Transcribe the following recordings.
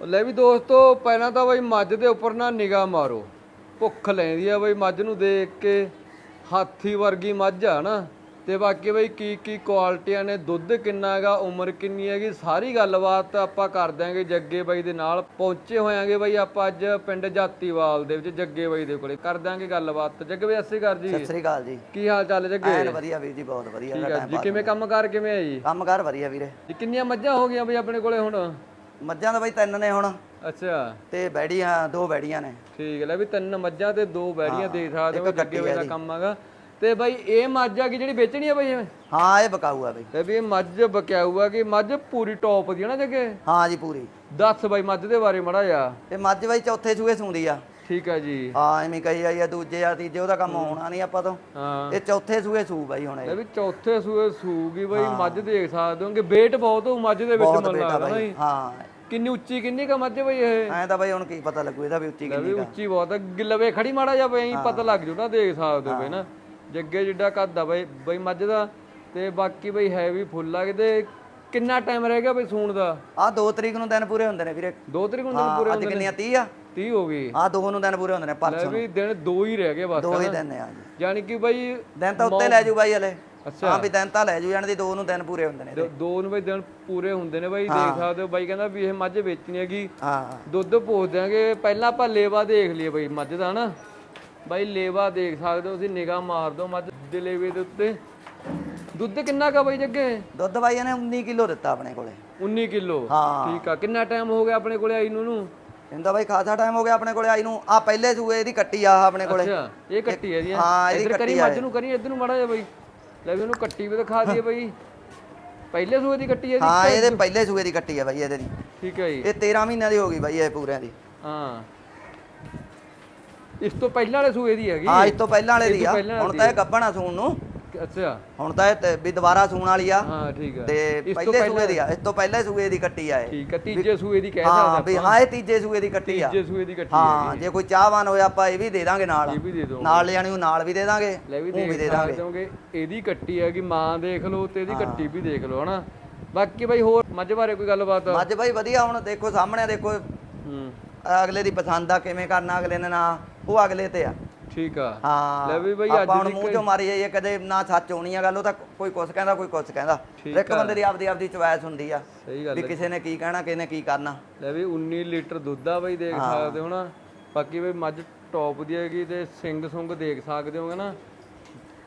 ਲੈ ਵੀ ਦੋਸਤੋ ਪਹਿਲਾਂ ਤਾਂ ਬਈ ਮੱਝ ਦੇ ਉੱਪਰ ਨਾ ਨਿਗਾਹ ਮਾਰੋ। ਭੁੱਖ ਲੈਂਦੀ ਆ ਬਈ ਮੱਝ ਨੂੰ ਦੇਖ ਕੇ। ਹਾਥੀ ਵਰਗੀ ਮੱਝ ਆ ਨਾ। ਤੇ ਬਾਕੀ ਬਈ ਕੀ ਕੀ ਕੁਆਲਿਟੀਆਂ ਨੇ ਦੁੱਧ ਕਿੰਨਾ ਹੈਗਾ ਉਮਰ ਕਿੰਨੀ ਹੈਗੀ ਸਾਰੀ ਗੱਲਬਾਤ ਆਪਾਂ ਕਰ ਦਿਆਂਗੇ ਜੱਗੇ ਬਾਈ ਦੇ ਨਾਲ। ਪਹੁੰਚੇ ਹੋਇਆਂਗੇ ਬਈ ਆਪਾਂ ਅੱਜ ਪਿੰਡ ਜਾਤੀਵਾਲ ਦੇ ਵਿੱਚ ਜੱਗੇ ਬਾਈ ਦੇ ਕੋਲੇ। ਕਰ ਦਿਆਂਗੇ ਗੱਲਬਾਤ। ਜੱਗੇ ਬਾਈ ਅਸੀਂ ਕਰ ਜੀ। ਸਤਿ ਸ੍ਰੀ ਅਕਾਲ ਜੀ। ਕੀ ਹਾਲ ਚਾਲ ਹੈ ਜੱਗੇ? ਐਨ ਵਧੀਆ ਵੀਰ ਜੀ ਬਹੁਤ ਵਧੀਆ। ਠੀਕ ਹੈ ਜੀ ਕਿਵੇਂ ਕੰਮ ਕਰ ਕਿਵੇਂ ਹੈ ਜੀ? ਕੰਮ ਕਾਰ ਵਧੀਆ ਵੀਰੇ। ਜੀ ਕਿੰਨੀਆਂ ਮੱਝਾਂ ਹੋ ਗਈਆਂ ਬਈ ਆਪਣੇ ਕੋਲੇ ਹੁਣ? ਮੱਝਾਂ ਦਾ ਬਾਈ ਤਿੰਨ ਨੇ ਹੁਣ। ਅੱਛਾ। ਤੇ ਬੈੜੀਆਂ ਦੋ ਬੈੜੀਆਂ ਨੇ। ਠੀਕ ਹੈ ਲੈ ਵੀ ਤਿੰਨ ਮੱਝਾਂ ਤੇ ਦੋ ਬੈੜੀਆਂ ਦੇਖ ਸਕਦੇ ਹੋ ਜੱਗੇ ਬਾਈ ਦਾ ਕੰਮ ਹੈਗਾ। ਤੇ ਬਾਈ ਇਹ ਮੱਝ ਆ ਕਿ ਜਿਹੜੀ ਵੇਚਣੀ ਆ ਬਾਈ ਇਹ? ਹਾਂ ਇਹ ਬਕਾਊ ਆ ਬਾਈ। ਤੇ ਵੀ ਇਹ ਮੱਝ ਬਕਿਆਊ ਆ ਕਿ ਮੱਝ ਪੂਰੀ ਟੌਪ ਦੀ ਆ ਨਾ ਜੱਗੇ? ਹਾਂ ਜੀ ਪੂਰੀ। ਦੱਸ ਬਾਈ ਮੱਝ ਦੇ ਬਾਰੇ ਮੜਾ ਜਾ ਤੇ ਮੱਝ ਬਾਈ ਚੌਥੇ ਸੂਏ ਸੂੰਦੀ ਆ। ਠੀਕ ਆ ਜੀ। ਹਾਂ ਐਵੇਂ ਕਹੀ ਜਾਈ ਆ ਦੂਜੇ ਆ ਤੀਜੇ ਉਹਦਾ ਕੰਮ ਹੋਣਾ ਨਹੀਂ ਆਪਾਂ ਤੋਂ। ਹਾਂ। ਇਹ ਚੌਥੇ ਸੂਏ ਸੂ ਬਾਈ ਹੁਣ ਇਹ। ਵੀ ਚੌਥੇ ਸੂਏ ਸੂਗੀ ਬਾਈ ਮੱਝ ਦੇਖ ਸਕਦੇ ਹੋਗੇ weight ਬਹੁਤ ਹੋ ਮੱਝ ਦੇ ਵਿੱਚ ਬਹੁਤ ਮਨ ਬੇਟਾ ਲੱਗਦਾ ਨਾ ਬਾਈ। ਜੀ। ਹਾਂ। ਕਿੰਨੀ ਉੱਚੀ ਕਿੰਨੀ ਕਾ ਮੱਝ ਬਾਈ ਇਹ? ਐਂ ਤਾਂ ਬਾਈ ਹੁਣ ਕੀ ਪਤਾ ਲੱਗੂ ਇਹਦਾ ਵੀ ਉੱਚੀ ਲੈ ਵੀ ਕਿੰਨੀ ਕਾ ਉੱਚੀ ਬਹੁਤ ਆ। ਗਿੱਲਵੇ ਖੜੀ ਮਾੜਾ ਜਾ ਬਈ ਪਤਾ ਲੱਗ ਜੂ ਨਾ ਦੇਖ ਸਕਦੇ ਹੋ। ਬਈ ਨਾ। ਜੱਗੇ ਜਿੱਡਾ ਕੱਦ ਆ ਬਈ ਬਈ ਮੱਝ ਦਾ ਤੇ ਬਾਕੀ ਬਈ ਹੈ ਵੀ ਫੁੱਲ ਲੱਗਦੇ ਕਿੰਨਾ ਟਾਈਮ ਰਹਿ ਗਿਆ ਬਈ ਸੂਣ ਦਾ? ਆ 2 ਤਰੀਕ ਨੂੰ ਦਿਨ ਪੂਰੇ ਹੁੰਦੇ ਨੇ ਵੀਰੇ। ਦੋ ਤਰੀਕ ਨੂੰ ਦਿਨ ਪੂਰੇ ਅੱਜ ਕਿੰਨੀਆਂ 30 ਆ? 30 ਹੋ ਗਈ। ਆ ਦੋ ਨੂੰ ਦਿਨ ਪੂਰੇ ਹੁੰਦੇ ਨੇ ਲੈ ਪਰਸੋਂ ਵੀ ਦਿਨ ਦੋ ਹੀ ਰਹਿ ਗਏ ਬਸ ਦੋ ਹੀ ਦਿਨ ਨੇ ਆ ਜੀ ਯਾਨੀ ਕਿ ਬਈ ਦਿਨ ਤਾਂ ਉੱਤੇ ਲੈ ਜੂ ਬਾਈ ਹਲੇ। ਅੱਛਾ। ਹਾਂ ਵੀ ਦਿਨ ਤਾਂ ਲੈ ਜੂ ਜਾਣ ਦੀ ਦੋ ਨੂੰ ਦਿਨ ਪੂਰੇ ਹੁੰਦੇ ਨੇ ਦੋ ਨੂੰ ਬਈ ਦਿਨ ਪੂਰੇ ਹੁੰਦੇ ਨੇ ਬਈ ਦੇਖ ਸਕਦੇ ਹੋ ਬਾਈ ਕਹਿੰਦਾ ਵੀ ਇਹ ਮੱਝ ਵੇਚਣੀ ਹੈਗੀ। ਹਾਂ। ਦੁੱਧ ਪੋਸ ਦਿਆਂਗੇ। ਪਹਿਲਾਂ ਆਪਾਂ ਲੇਵਾ ਦੇਖ ਲਈਏ ਬਈ ਮੱਝ ਦਾ ਨਾ ਬਾਈ ਲੇਵਾ ਦੇਖ ਸਕਦੇ ਹੋ ਤੁਸੀਂ ਨਿਗਾਹ ਮਾਰ ਦਿਓ ਮੱਝ ਦੇ ਲੇਵੇ ਦੇ ਉੱਤੇ। ਦੁੱਧ ਕਿੰਨਾ ਕਾ ਬਾਈ ਜੱਗੇ? ਦੁੱਧ ਬਾਈ ਇਹਨੇ 19 ਕਿਲੋ ਦਿੱਤਾ ਆਪਣੇ ਕੋਲੇ। 19 ਕਿਲੋ? ਹਾਂ। ਠੀਕ ਆ ਕਿੰਨਾ ਟਾਈਮ ਹੋ ਗਿਆ ਆਪਣੇ ਕੋਲੇ ਆਈ ਨੂੰ ਨੂੰ ਇਹਦਾ ਬਾਈ ਖਾਸਾ ਟਾਈਮ ਹੋ ਗਿਆ ਆਪਣੇ ਕੋਲੇ ਆਈ ਨੂੰ। ਆ ਪਹਿਲੇ ਸੂਏ ਇਹਦੀ ਕੱਟੀ ਆ ਆਪਣੇ ਕੋਲੇ। ਅੱਛਾ ਇਹ ਕੱਟੀ ਹੈ ਜੀ ਹਾਂ, ਇਹਦੀ ਇੱਧਰ ਕਰੀ ਕੱਟੀ ਆ ਮੱਝ ਨੂੰ ਕਰੀ ਇੱਧਰ ਨੂੰ ਮੜਾ ਜਾ ਬਾਈ। ਲੈ ਵੀ ਉਹਨੂੰ ਕੱਟੀ ਵੀ ਦਿਖਾ ਦਈਏ ਬਾਈ। ਪਹਿਲੇ ਸੂਏ ਦੀ ਕੱਟੀ ਹੈ ਜੀ ਹਾਂ ਇਹਦੇ ਪਹਿਲੇ ਸੂਏ ਦੀ ਕੱਟੀ ਆ ਬਾਈ ਇਹਦੇ ਦੀ। ਠੀਕ ਹੈ ਜੀ। ਇਹ 13 ਮਹੀਨਿਆਂ ਦੀ ਹੋ ਗਈ ਬਾਈ ਇਹ ਪੂਰਿਆਂ ਦੀ। ਹਾਂ। ਇਸ ਤੋਂ ਪਹਿਲਾਂ ਵਾਲੇ ਸੂਏ ਦੀ ਹੈਗੀ ਹਾਂ ਇਸ ਤੋਂ ਪਹਿਲਾਂ ਵਾਲੇ ਦੀ ਆ। ਹੁਣ ਤਾਂ ਇਹ ਗੱਭਣਾ ਸੂਣ ਨੂੰ। ਅੱਛਾ। ਹੁਣ ਤਾਂ ਇਹ ਤੇ ਵੀ ਦੁਬਾਰਾ ਸੂਣ ਵਾਲੀ ਆ। ਹਾਂ ਠੀਕ ਹੈ ਤੇ ਪਹਿਲੇ ਸੂਏ ਦੀ ਆ। ਇਸ ਤੋਂ ਪਹਿਲੇ ਸੂਏ ਦੀ ਕੱਟੀ ਆ ਇਹ। ਠੀਕ ਹੈ ਤੀਜੇ ਸੂਏ ਦੀ ਕਹਿ ਹਾਂ ਸਕਦੇ ਵੀ ਹਾਂ ਇਹ ਤੀਜੇ ਸੂਏ ਦੀ ਕੱਟੀ ਆ। ਤੀਜੇ ਸੂਏ ਦੀ ਕੱਟੀ ਹਾਂ ਜੇ ਕੋਈ ਚਾਹਵਾਨ ਹੋਇਆ ਆਪਾਂ ਇਹ ਵੀ ਦੇ ਦਾਂਗੇ ਨਾਲ। ਇਹ ਵੀ ਦੇ ਦਿਓ। ਨਾਲ ਲਿਆਣੀ ਉਹ ਨਾਲ ਵੀ ਦੇ ਦਾਂਗੇ ਉਹ ਵੀ ਦੇ ਦਾਂਗੇ। ਇਹਦੀ ਕੱਟੀ ਹੈਗੀ ਮਾਂ ਦੇਖ ਲਓ ਤੇ ਇਹਦੀ ਕੱਟੀ ਵੀ ਦੇਖ ਲਓ ਹਨਾ। ਬਾਕੀ ਬਾਈ ਹੋਰ ਮੱਝ ਬਾਰੇ ਕੋਈ ਗੱਲਬਾਤ? ਮੱਝ ਬਾਈ ਵਧੀਆ ਹੁਣ ਦੇਖੋ ਸਾਹਮਣੇ ਦੇਖੋ। ਹੂੰ। ਅਗਲੇ ਦੀ ਪਸੰਦ ਆ ਕਿਵੇਂ ਕਰਨਾ ਅਗਲੇ ਨੇ ਨਾ। ਉਹ ਅਗਲੇ ਤੇ ਆ। ਠੀਕ ਆ। ਹਾਂ ਲੈ ਵੀ ਬਈ ਆਪਾਂ ਅੱਜ ਹੁਣ ਦੀ ਮੂੰਹ ਚੋਂ ਮਾਰੀ ਜਾਈਏ ਕਦੇ ਨਾ ਸੱਚ ਹੋਣੀ ਆ ਗੱਲ ਉਹ ਤਾਂ ਕੋਈ ਕੁਛ ਕਹਿੰਦਾ ਕੋਈ ਕੁਛ ਕਹਿੰਦਾ। ਇੱਕ ਬੰਦੇ ਦੀ ਆਪਦੀ ਆਪਦੀ ਚੁਆਇਸ ਹੁੰਦੀ ਆ ਸਹੀ ਗੱਲ ਵੀ ਕਿਸੇ ਨੇ ਕੀ ਕਹਿਣਾ ਕਿਸੇ ਨੇ ਕੀ ਕਰਨਾ। ਲੈ ਵੀ 19 ਲੀਟਰ ਦੁੱਧ ਆ ਬਈ ਦੇਖ ਸਕਦੇ ਹੋ ਨਾ। ਬਾਕੀ ਬਈ ਮੱਝ ਟੌਪ ਦੀ ਹੈਗੀ ਤੇ ਸਿੰਗ ਸੁੰਗ ਦੇਖ ਸਕਦੇ ਹੋਗੇ ਨਾ।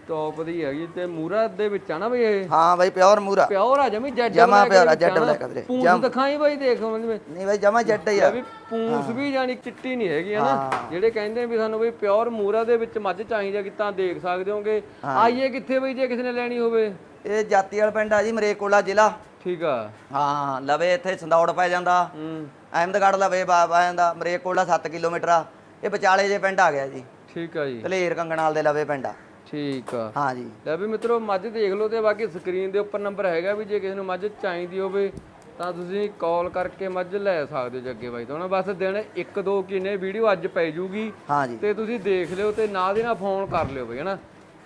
ਟੌਪ ਦੀ ਹੈਗੀ ਤੇ ਮੂਰਾ ਦੇ ਵਿੱਚ ਆ ਨਾ ਬਈ ਇਹ? ਹਾਂ ਬਾਈ ਪਿਓਰ ਮੂਰਾ ਪਿਓਰ ਆ ਜਮੀ ਜੈਡ ਜਮਾਂ pure ਆ, black ਆ ਵੀਰੇ। ਪੂੰਛ ਦਿਖਾਈ ਬਈ ਦੇਖ ਨਹੀਂ ਬਾਈ ਜਮਾ ਜੱਟ ਹੀ ਆ। ਵੀ ਪੂੰਛ ਵੀ ਜਾਨੀ ਚਿੱਟੀ ਨਹੀਂ ਹੈਗੀ ਹਨਾ ਜਿਹੜੇ ਕਹਿੰਦੇ ਵੀ ਸਾਨੂੰ ਬਈ ਪਿਓਰ ਮੂਰਾ ਦੇ ਵਿੱਚ ਮੱਝ ਚਾਹੀਦੀ ਕਿ ਤਾਂ ਦੇਖ ਸਕਦੇ ਹੋਗੇ? ਆਈਏ ਕਿੱਥੇ ਬਈ ਜੇ ਕਿਸੇ ਨੇ ਲੈਣੀ ਹੋਵੇ? ਇਹ ਜਾਤੀ ਵਾਲਾ ਪਿੰਡ ਆ ਜੀ ਮਰੇਕੋਲਾ ਜ਼ਿਲ੍ਹਾ। ਠੀਕ ਆ। ਹਾਂ ਲਵੇ ਇੱਥੇ ਸੰਦੌੜ ਪੈ ਜਾਂਦਾ। ਹੂੰ। ਅਹਿਮਦਗੜ੍ਹ ਲਵੇ ਬਾ ਪੈ ਜਾਂਦਾ ਮਰੇਕੋਲਾ 7 ਕਿਲੋਮੀਟਰ ਆ। ਇਹ ਵਿਚਾਲੇ ਜੇ ਪਿੰਡ ਆ ਗਿਆ ਜੀ। ਠੀਕ ਆ ਜੀ। ਧਲੇਰ ਕੰਗਣਾਲ ਦੇ ਲਵੇ ਪਿੰਡ ਆ। ਠੀਕ ਆ। ਹਾਂ ਜੀ ਲੈ ਵੀ ਮਿੱਤਰੋ ਮੱਝ ਦੇਖ ਲਓ ਤੇ ਬਾਕੀ ਸਕਰੀਨ ਦੇ ਉੱਪਰ ਨੰਬਰ ਹੈਗਾ ਵੀ ਜੇ ਕਿਸੇ ਨੂੰ ਮੱਝ ਚਾਹੀਦੀ ਹੋਵੇ ਤਾਂ ਤੁਸੀਂ ਕਾਲ ਕਰਕੇ ਮੱਝ ਲੈ ਸਕਦੇ ਹੋ ਜੱਗੇ ਬਾਈ ਤੋਂ। ਨਾ ਬਸ ਦਿਨ ਇੱਕ ਦੋ ਕਿਨੇ ਵੀਡੀਓ ਅੱਜ ਪੈ ਜੂਗੀ ਹਾਂ ਜੀ ਤੇ ਤੁਸੀਂ ਦੇਖ ਲਿਓ ਤੇ ਨਾਲ ਦੀ ਨਾਲ ਫੋਨ ਕਰ ਲਿਓ ਬਈ ਹਨਾ।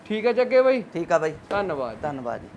ਠੀਕ ਹੈ ਜੱਗੇ ਬਾਈ? ਠੀਕ ਆ ਬਾਈ। ਧੰਨਵਾਦ ਧੰਨਵਾਦ ਜੀ।